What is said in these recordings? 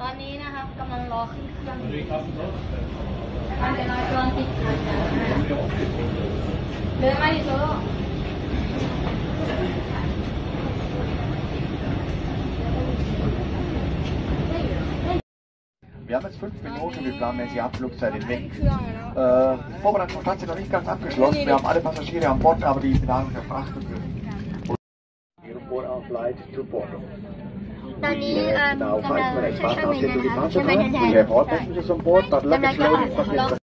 ตอนนี้นะครับกำลังรอขึ้นเครื่องอันเดี๋ยวเราลองติดขัดกันนะเดินมาดิโซโล่ Wir haben jetzt fünf Minuten wie planmäßig Abflugzeit in เค Wien. รื่องแล้ว Äh, Vorbereitung und Start sind noch nicht ganz abgeschlossen. Wir haben alle Passagiere an Bord, aber die Ladung der Fracht wird Airport on flight to Porto. ตอนนี้เอ่อกำ Now ลัง five minutes ใช่ past ใช่ our ไหมนะ scheduled ครับ departure ใช่ไหม time. นะ We have all passengers on board, but กำลัง luggage จะ loading รอ procedure.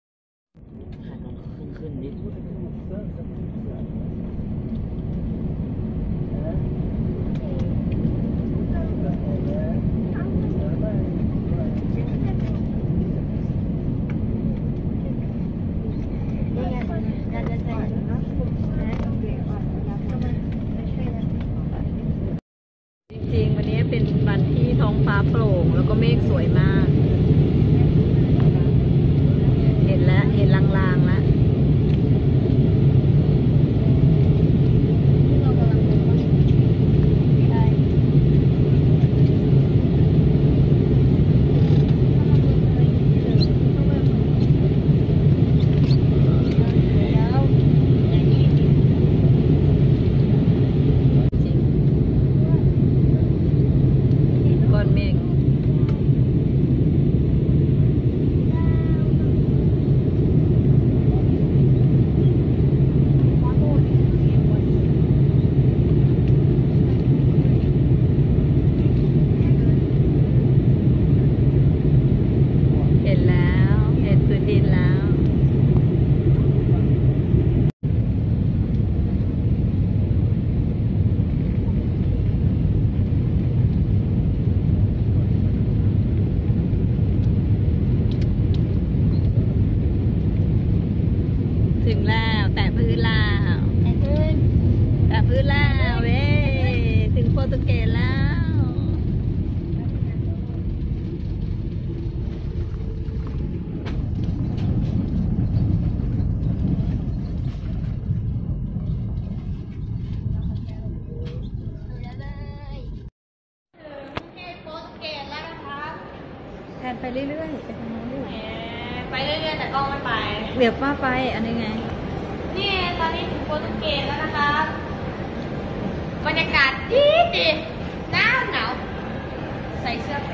ริง ๆ วันนี้เป็นวันที่ท้องฟ้าโปร่ง แล้วก็เมฆสวยมาก เห็นแล้ว เห็นลางๆ แล้ว จริง ก้อนเมฆ เห็นแล้ว เห็นพื้นดินแล้ว ถึงแล้ว แตะพื้นแล้วแต่ขึ้นแตะพื้นแล้วเว้ยถึงโปรตุเกสแล้วถึงโปรตุเกสแล้วนะครับแทนไปเรื่อยๆไปทางโน้นดิแหม ไปเรื่อยๆแต่กล้องไม่ไปเดี๋ยวป้าไปอันนี้ไง นี่ตอนนี้ถึงโปรตุเกสแล้วนะครับบรรยากาศดีดีหนาวหนาวใส่เสื้อแ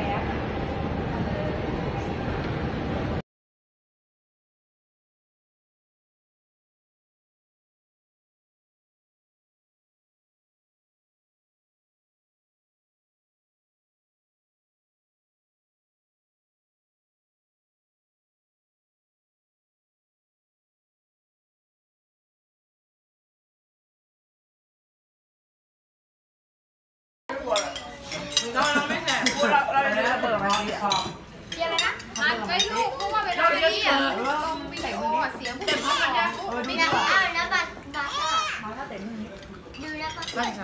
เรเดี๋ยวอะไรนะอ่านไปลูกเพราะว่าเป็นเราดีอะวิดีโออะเสียงผู้หญิงไม่ได้อ่านนะบัตรบัตรอะดูนะบัตร